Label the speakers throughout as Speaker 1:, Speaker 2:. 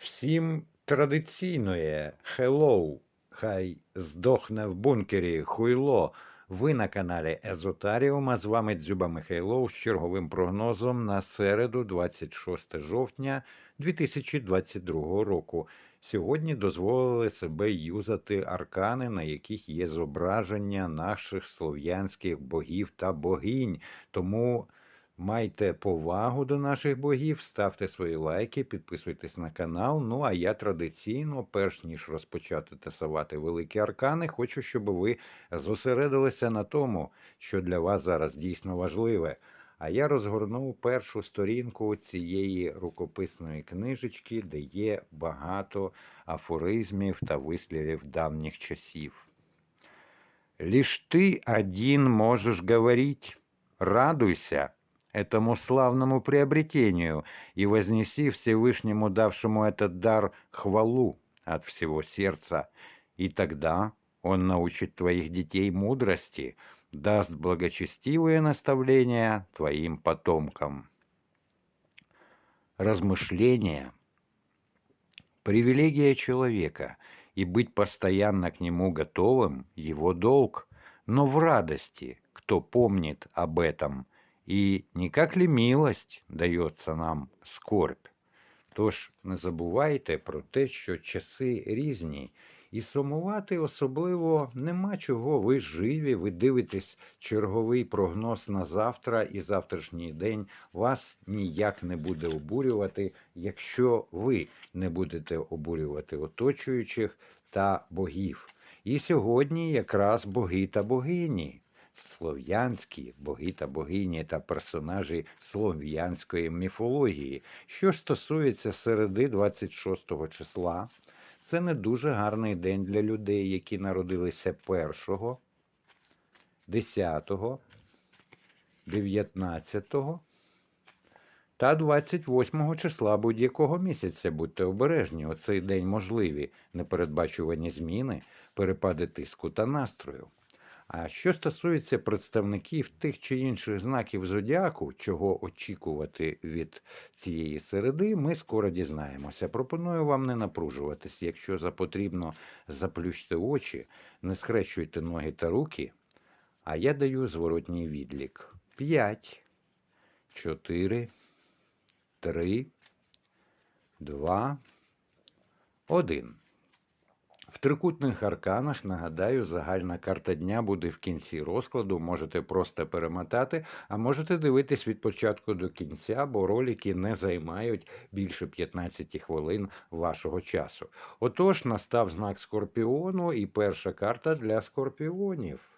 Speaker 1: Всім традиційне «Hello», хай здохне в бункері хуйло. Ви на каналі Езотаріум, а з вами Дзюба Михайлов з черговим прогнозом на середу, 26 жовтня 2022 року. Сьогодні дозволили себе юзати аркани, на яких є зображення наших слов'янських богів та богинь. Тому Майте повагу до наших богів, ставте свої лайки, підписуйтесь на канал. Ну а я традиційно, перш ніж розпочати тасувати великі аркани, хочу, щоб ви зосередилися на тому, що для вас зараз дійсно важливе. А я розгорнув першу сторінку цієї рукописної книжечки, де є багато афоризмів та вислівів давніх часів. Лишь ты один можешь говорить. Радуйся этому славному приобретению и вознеси Всевышнему давшему этот дар хвалу от всего сердца. И тогда он научит твоих детей мудрости, даст благочестивые наставления твоим потомкам. Размышления – привилегия человека, и быть постоянно к нему готовым – его долг, но в радости, кто помнит об этом, и не как ли милость дается нам скорбь. Тож не забувайте про те, що часи різні, і сумувати особливо нема чого. Ви живі, ви дивитесь черговий прогноз на завтра, і завтрашній день вас ніяк не буде обурювати, якщо ви не будете обурювати оточуючих та богів. І сьогодні якраз боги та богині. Слов'янські боги та богині та персонажі слов'янської міфології. Що стосується середи 26 числа, це не дуже гарний день для людей, які народилися 1, 10, 19 та 28 числа будь-якого місяця. Будьте обережні, у цей день можливі непередбачувані зміни, перепади тиску та настрою. А що стосується представників тих чи інших знаків зодіаку, чого очікувати від цієї середи, ми скоро дізнаємося. Пропоную вам не напружуватись. Якщо за потрібно, заплющте очі, не схрещуйте ноги та руки. А я даю зворотній відлік: 5, 4, 3, 2, 1. В трикутних арканах, нагадаю, загальна карта дня буде в кінці розкладу. Можете просто перемотати, а можете дивитись від початку до кінця, бо ролики не займають більше 15 хвилин вашого часу. Отож, настав знак скорпіону і перша карта для скорпіонів.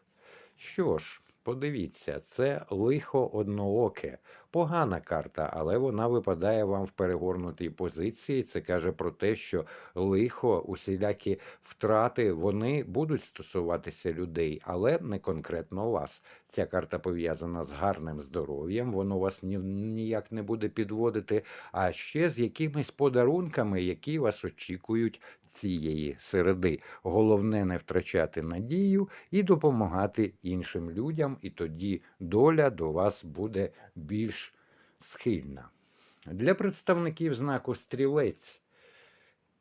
Speaker 1: Що ж, подивіться, це лихо однооке. Погана карта, але вона випадає вам в перегорнутій позиції. Це каже про те, що лихо, усілякі втрати, вони будуть стосуватися людей, але не конкретно вас. Ця карта пов'язана з гарним здоров'ям, воно вас ні, ніяк не буде підводити, а ще з якимись подарунками, які вас очікують цієї середи. Головне не втрачати надію і допомагати іншим людям, і тоді доля до вас буде більш схильна. Для представників знаку стрілець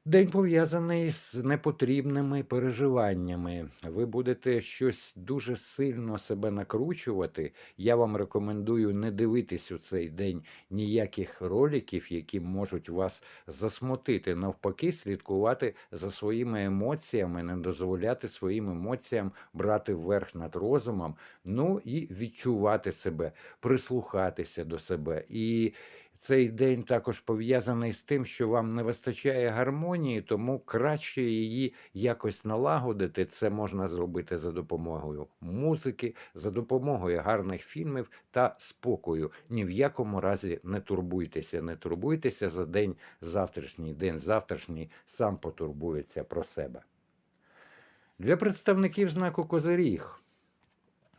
Speaker 1: день пов'язаний з непотрібними переживаннями. Ви будете щось дуже сильно себе накручувати. Я вам рекомендую не дивитись у цей день ніяких роликів, які можуть вас засмутити. Навпаки, слідкувати за своїми емоціями, не дозволяти своїм емоціям брати верх над розумом, ну і відчувати себе, прислухатися до себе. І цей день також пов'язаний з тим, що вам не вистачає гармонії, тому краще її якось налагодити. Це можна зробити за допомогою музики, за допомогою гарних фільмів та спокою. Ні в якому разі не турбуйтеся, не турбуйтеся за день завтрашній. День завтрашній сам потурбується про себе. Для представників знаку Козиріг.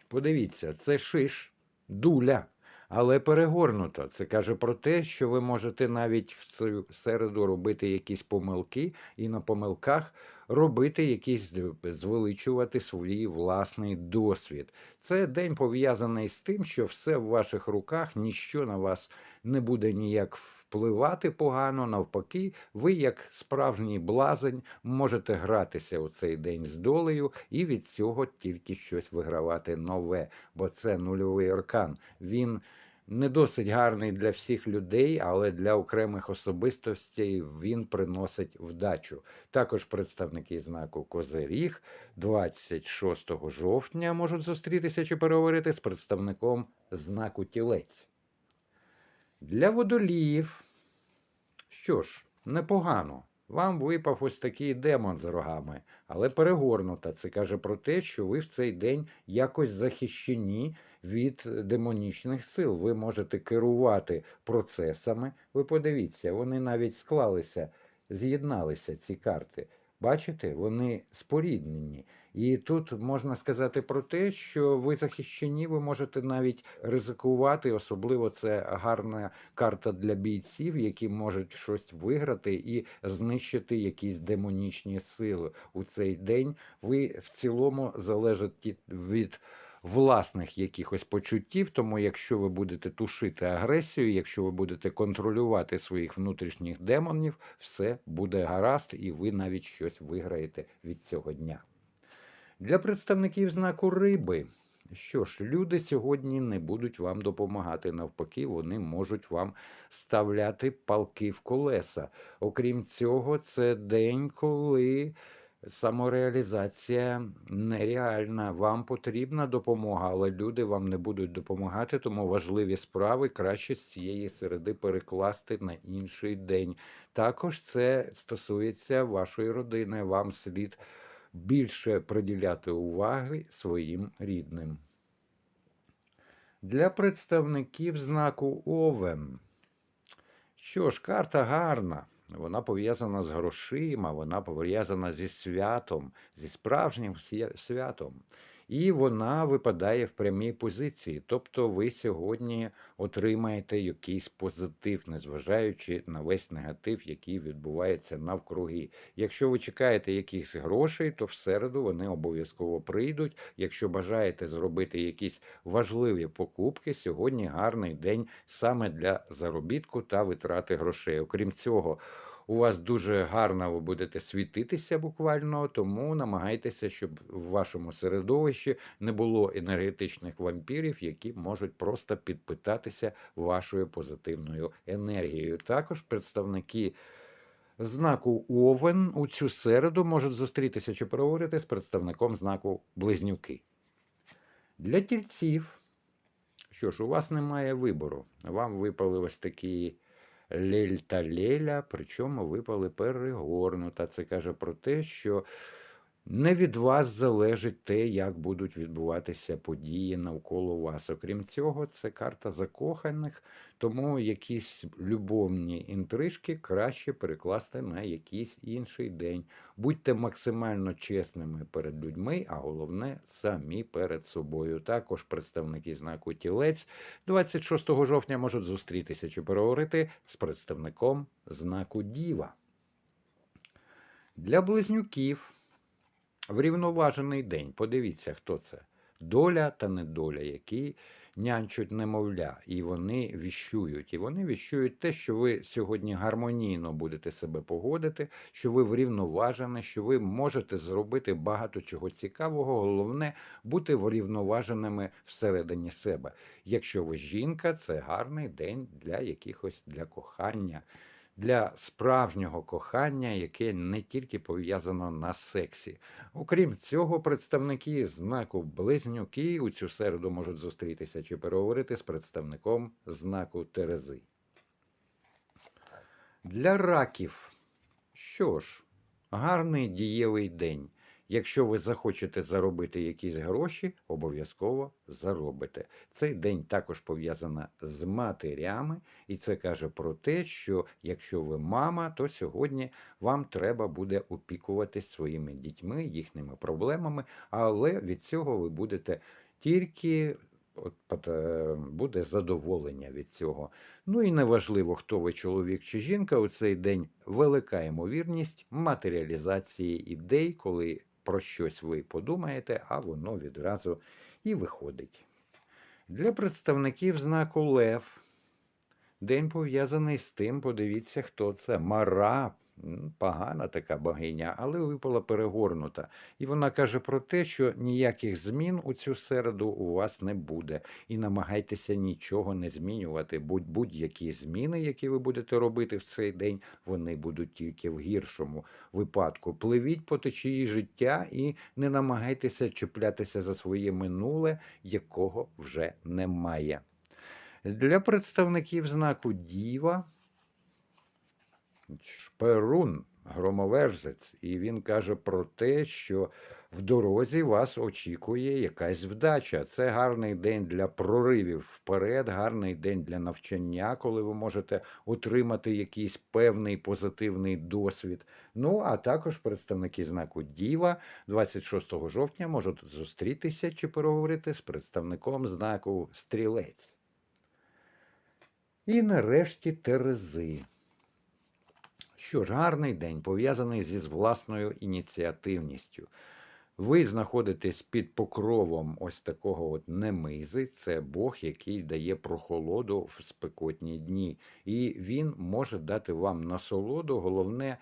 Speaker 1: Подивіться, це шиш, дуля але перегорнуто. Це каже про те, що ви можете навіть в цю середу робити якісь помилки, і на помилках робити якісь звеличувати свій власний досвід. Це день пов'язаний з тим, що все в ваших руках, ніщо на вас не буде ніяк впливати погано. Навпаки, ви, як справжній блазень, можете гратися у цей день з долею і від цього тільки щось вигравати нове, бо це нульовий аркан. Він не досить гарний для всіх людей, але для окремих особистостей він приносить вдачу. Також представники знаку Козиріг 26 жовтня можуть зустрітися чи переговорити з представником знаку Тілець. Для водоліїв, що ж, непогано. Вам випав ось такий демон з рогами, але перегорнута. Це каже про те, що ви в цей день якось захищені від демонічних сил. Ви можете керувати процесами. Ви подивіться, вони навіть склалися, з'єдналися ці карти. Бачите, вони споріднені. І тут можна сказати про те, що ви захищені, ви можете навіть ризикувати. Особливо це гарна карта для бійців, які можуть щось виграти і знищити якісь демонічні сили у цей день. Ви в цілому залежите від власних якихось почуттів. Тому, якщо ви будете тушити агресію, якщо ви будете контролювати своїх внутрішніх демонів, все буде гаразд, і ви навіть щось виграєте від цього дня. Для представників знаку риби. Що ж, люди сьогодні не будуть вам допомагати. Навпаки, вони можуть вам ставляти палки в колеса. Окрім цього, це день, коли самореалізація нереальна. Вам потрібна допомога, але люди вам не будуть допомагати, тому важливі справи краще з цієї середи перекласти на інший день. Також це стосується вашої родини. Вам слід більше приділяти уваги своїм рідним. Для представників знаку Овен. Що ж, карта гарна. Вона пов'язана з грошима, вона пов'язана зі святом, зі справжнім святом. І вона випадає в прямій позиції. Тобто ви сьогодні отримаєте якийсь позитив, незважаючи на весь негатив, який відбувається навкруги. Якщо ви чекаєте якихось грошей, то в середу вони обов'язково прийдуть. Якщо бажаєте зробити якісь важливі покупки, сьогодні гарний день саме для заробітку та витрати грошей. Окрім цього, у вас дуже гарно ви будете світитися буквально, тому намагайтеся, щоб в вашому середовищі не було енергетичних вампірів, які можуть просто підпитатися вашою позитивною енергією. Також представники знаку Овен у цю середу можуть зустрітися чи переговорити з представником знаку Близнюки. Для тільців, що ж, у вас немає вибору. Вам випали ось такі лель та леля, причому випали перегорнута. Це каже про те, що не від вас залежить те, як будуть відбуватися події навколо вас. Окрім цього, це карта закоханих, тому якісь любовні інтрижки краще перекласти на якийсь інший день. Будьте максимально чесними перед людьми, а головне самі перед собою. Також представники знаку тілець 26 жовтня можуть зустрітися чи переговорити з представником знаку Діва. Для близнюків врівноважений день. Подивіться, хто це. Доля та недоля, які нянчуть немовля, і вони віщують. І вони віщують те, що ви сьогодні гармонійно будете себе погодити, що ви врівноважені, що ви можете зробити багато чого цікавого. Головне бути врівноваженими всередині себе. Якщо ви жінка, це гарний день для якихось для кохання для справжнього кохання, яке не тільки пов'язано на сексі. Окрім цього, представники знаку Близнюки у цю середу можуть зустрітися чи переговорити з представником знаку Терези. Для раків. Що ж, гарний дієвий день. Якщо ви захочете заробити якісь гроші, обов'язково заробите. Цей день також пов'язана з матерями, і це каже про те, що якщо ви мама, то сьогодні вам треба буде опікуватись своїми дітьми, їхніми проблемами, але від цього ви будете тільки. От е, буде задоволення від цього. Ну і неважливо, хто ви чоловік чи жінка, у цей день велика ймовірність матеріалізації ідей, коли про щось ви подумаєте, а воно відразу і виходить. Для представників знаку Лев день пов'язаний з тим, подивіться, хто це. Мара. Погана така богиня, але випала перегорнута. І вона каже про те, що ніяких змін у цю середу у вас не буде. І намагайтеся нічого не змінювати. Будь будь-які зміни, які ви будете робити в цей день, вони будуть тільки в гіршому випадку. Пливіть по течії життя і не намагайтеся чіплятися за своє минуле, якого вже немає. Для представників знаку Діва Шперун, громовержець, і він каже про те, що в дорозі вас очікує якась вдача. Це гарний день для проривів вперед, гарний день для навчання, коли ви можете отримати якийсь певний позитивний досвід. Ну а також представники знаку Діва 26 жовтня можуть зустрітися чи переговорити з представником знаку Стрілець. І нарешті Терези. Що ж, гарний день пов'язаний зі власною ініціативністю. Ви знаходитесь під покровом ось такого от немизи. Це Бог, який дає прохолоду в спекотні дні. І він може дати вам насолоду. Головне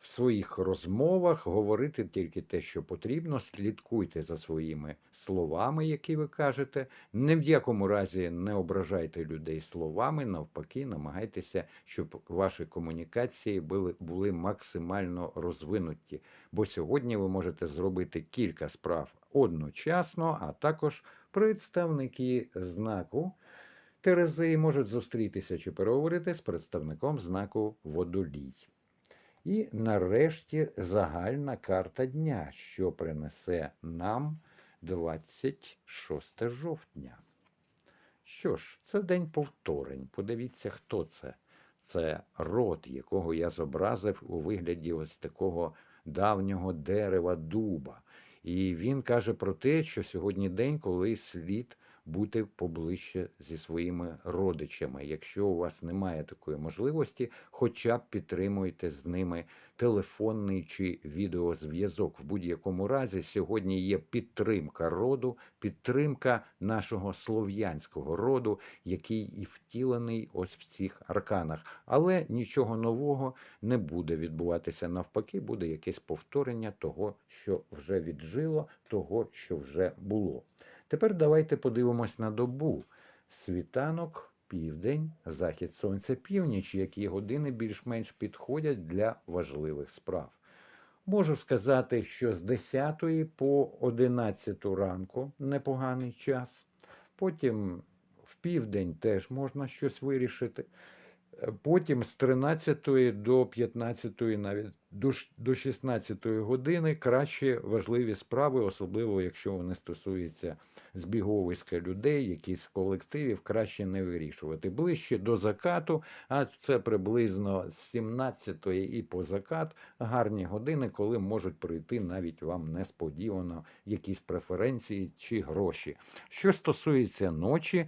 Speaker 1: в своїх розмовах говорити тільки те, що потрібно. Слідкуйте за своїми словами, які ви кажете. Ні в якому разі не ображайте людей словами, навпаки, намагайтеся, щоб ваші комунікації були, були максимально розвинуті. Бо сьогодні ви можете зробити кілька справ одночасно, а також представники знаку. Терези можуть зустрітися чи переговорити з представником знаку водолій. І нарешті загальна карта дня, що принесе нам 26 жовтня. Що ж, це день повторень. Подивіться, хто це. Це род, якого я зобразив у вигляді ось такого давнього дерева дуба. І він каже про те, що сьогодні день, коли слід бути поближче зі своїми родичами. Якщо у вас немає такої можливості, хоча б підтримуйте з ними телефонний чи відеозв'язок. В будь-якому разі сьогодні є підтримка роду, підтримка нашого слов'янського роду, який і втілений ось в цих арканах. Але нічого нового не буде відбуватися. Навпаки, буде якесь повторення того, що вже віджило, того, що вже було. Тепер давайте подивимось на добу. Світанок, південь, захід сонця, північ, які години більш-менш підходять для важливих справ. Можу сказати, що з 10 по 11 ранку непоганий час. Потім в південь теж можна щось вирішити. Потім з 13 до 15, навіть до 16 години краще важливі справи, особливо якщо вони стосуються збіговиська людей, якісь колективів, краще не вирішувати. Ближче до закату, а це приблизно з 17 і по закат гарні години, коли можуть прийти навіть вам несподівано якісь преференції чи гроші. Що стосується ночі,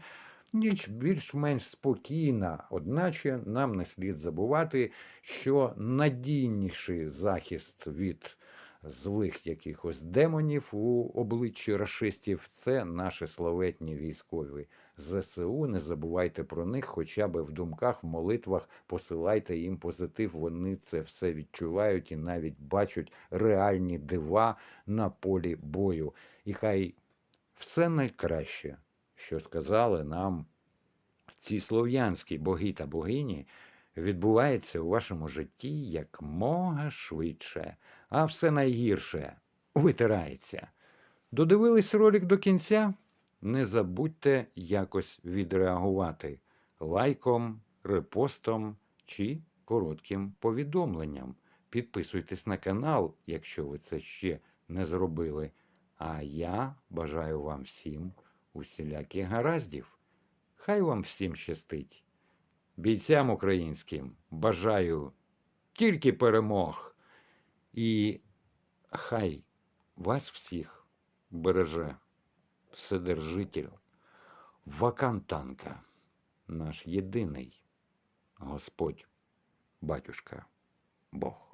Speaker 1: ніч більш-менш спокійна, одначе нам не слід забувати, що надійніший захист від злих якихось демонів у обличчі рашистів це наші славетні військові ЗСУ. Не забувайте про них, хоча б в думках, в молитвах посилайте їм позитив. Вони це все відчувають і навіть бачать реальні дива на полі бою. І хай все найкраще, що сказали нам ці слов'янські боги та богині, відбувається у вашому житті якмога швидше, а все найгірше витирається. Додивились ролик до кінця? Не забудьте якось відреагувати лайком, репостом чи коротким повідомленням. Підписуйтесь на канал, якщо ви це ще не зробили. А я бажаю вам всім усіляких гараздів. Хай вам всім щастить. Бійцям українським бажаю тільки перемог. І хай вас всіх береже Вседержитель Вакантанка, наш єдиний Господь, батюшка Бог.